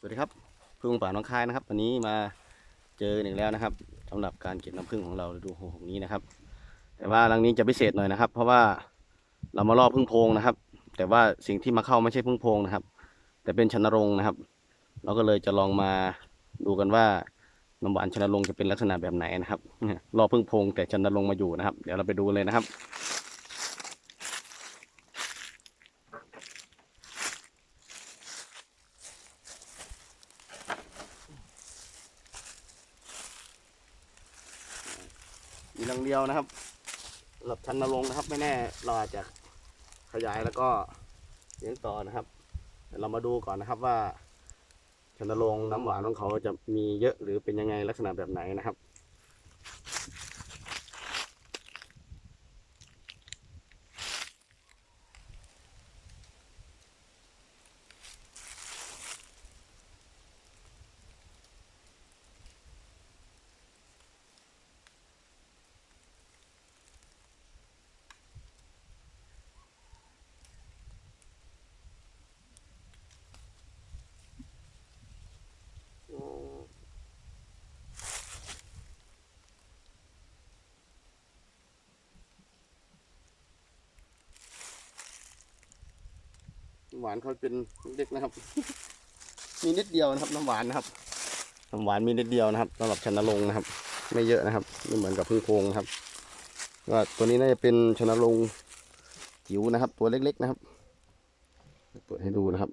สวัสดีครับพึ่งป่าน้องคายนะครับ วันนี้มาเจอหนึ่งแล้วนะครับสำหรับการเก็บน้ำผึ้งของเราดูหกนี้นะครับ แต่ว่ารังนี้จะพิเศษหน่อยนะครับ เพราะว่าเรามาล่อพึ่งโพงนะครับ แต่ว่าสิ่งที่มาเข้าไม่ใช่พึ่งโพงนะครับ แต่เป็นชนรงนะครับ เราก็เลยจะลองมาดูกันว่าน้ำหวานชนรงจะเป็นลักษณะแบบไหนนะครับล่อพึ่งโพงแต่ชนรงมาอยู่นะครับ เดี๋ยวเราไปดูเลยนะครับ มีรังเดียวนะครับหลับชันนรงนะครับ ไม่แน่เราอาจจะขยายแล้วก็เลี้ยงต่อนะครับเดี๋ยวเรามาดูก่อนนะครับว่าชันนรงน้ำหวานของเขาจะมีเยอะหรือเป็นยังไงลักษณะแบบไหนนะครับ น้ำ หวานเขาเป็นเล็กนะครับ มีนิดเดียวนะครับน้ำหวานนะครับน้ำหวานมีนิดเดียวนะครับสำหรับชนรงค์นะครับ ไม่เยอะนะครับไม่เหมือนกับพึ่งโพรงนะครับก็ตัวนี้น่าจะเป็นชนรงค์จิ๋วนะครับ ตัวเล็กๆนะครับเปิดให้ดูนะครับ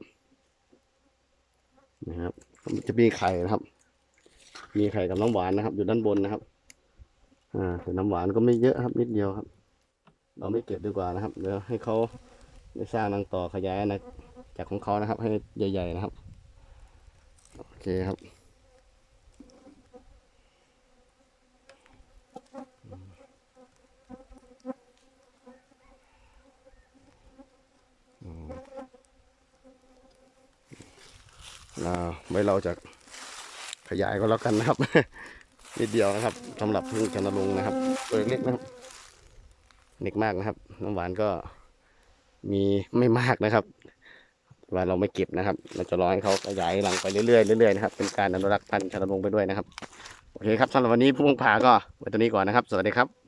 นะครับมันจะมีไข่นะครับ มีไข่กับน้ำหวานนะครับ อยู่ด้านบนนะครับ อ่าแต่น้ำหวานก็ไม่เยอะครับ นิดเดียวครับ เราไม่เก็บดีกว่านะครับเดี๋ยวให้เขา ได้สร้างรังต่อขยายนะจากของเขานะครับ ให้ใหญ่ๆนะครับ โอเคครับอ่าไว้เราจะขยายก็แล้วกันนะครับ นิดเดียวนะครับสำหรับพึ่งจันทรงนะครับ ตัวเล็กๆนะครับเล็กมากนะครับ น้ำหวานก็ มีไม่มากนะครับว่าเราไม่เก็บนะครับ เราจะรอให้เขาขยายหลังไปเรื่อยๆเรื่อยๆนะครับ เป็นการอนุรักษ์พันธุ์ชาลมงไปด้วยนะครับ โอเคครับสำหรับวันนี้ผู้พงผาก็ไว้ตัวนี้ก่อนนะครับ สวัสดีครับ